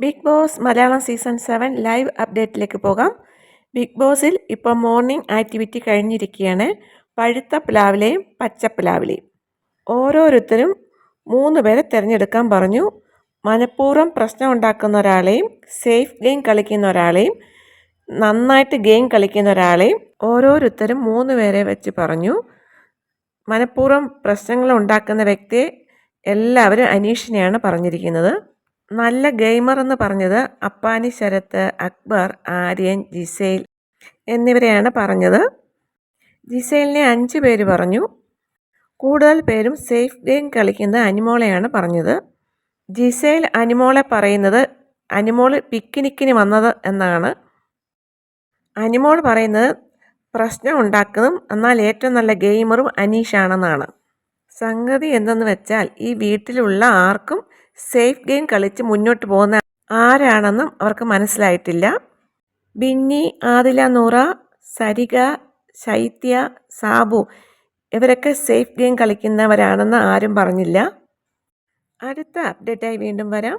Bigg Boss Malayalam season seven live അപ്ഡേറ്റിലേക്ക് പോകാം. Big ബോസിൽ ഇപ്പോൾ മോർണിംഗ് ആക്ടിവിറ്റി കഴിഞ്ഞിരിക്കുകയാണ്. പഴുത്ത പ്ലാവിലെയും പച്ച പ്ലാവിലെയും. ഓരോരുത്തരും മൂന്ന് പേരെ തിരഞ്ഞെടുക്കാൻ പറഞ്ഞു. മനഃപൂർവം പ്രശ്നം ഉണ്ടാക്കുന്ന ഒരാളെയും സേഫ് ഗെയിം കളിക്കുന്ന ഒരാളെയും നന്നായിട്ട് ഗെയിം കളിക്കുന്ന ഒരാളെയും ഓരോരുത്തരും മൂന്ന് പേരെ വെച്ച് പറഞ്ഞു. മനഃപൂർവം പ്രശ്നങ്ങൾ ഉണ്ടാക്കുന്ന വ്യക്തിയെ എല്ലാവരും അനീഷിനെയാണ് പറഞ്ഞിരിക്കുന്നത്. നല്ല ഗെയിമർ എന്ന് പറഞ്ഞത് അപ്പാനി ശരത്ത് അക്ബർ ആര്യൻ ജിസൈൽ എന്നിവരെയാണ് പറഞ്ഞത്. ജിസൈലിനെ അഞ്ച് പേര് പറഞ്ഞു. കൂടുതൽ പേരും സേഫ് ഗെയിം കളിക്കുന്ന അനിമോളെയാണ് പറഞ്ഞത്. ജിസൈൽ അനിമോളെ പറയുന്നത് അനിമോൾ പിക്നിക്കിന് വന്നത് എന്നാണ്. അനിമോൾ പറയുന്നത് പ്രശ്നം ഉണ്ടാക്കുന്നതും എന്നാൽ ഏറ്റവും നല്ല ഗെയിമറും അനീഷാണെന്നാണ്. സംഗതി എന്തെന്ന് വെച്ചാൽ ഈ വീട്ടിലുള്ള ആർക്കും സേഫ് ഗെയിം കളിച്ച് മുന്നോട്ട് പോകുന്ന ആരാണെന്നും അവർക്ക് മനസ്സിലായിട്ടില്ല. ബിന്നി ആദില നൂറ സരിക ശൈത്യ സാബു ഇവരൊക്കെ സേഫ് ഗെയിം കളിക്കുന്നവരാണെന്ന് ആരും പറഞ്ഞില്ല. അടുത്ത അപ്ഡേറ്റായി വീണ്ടും വരാം.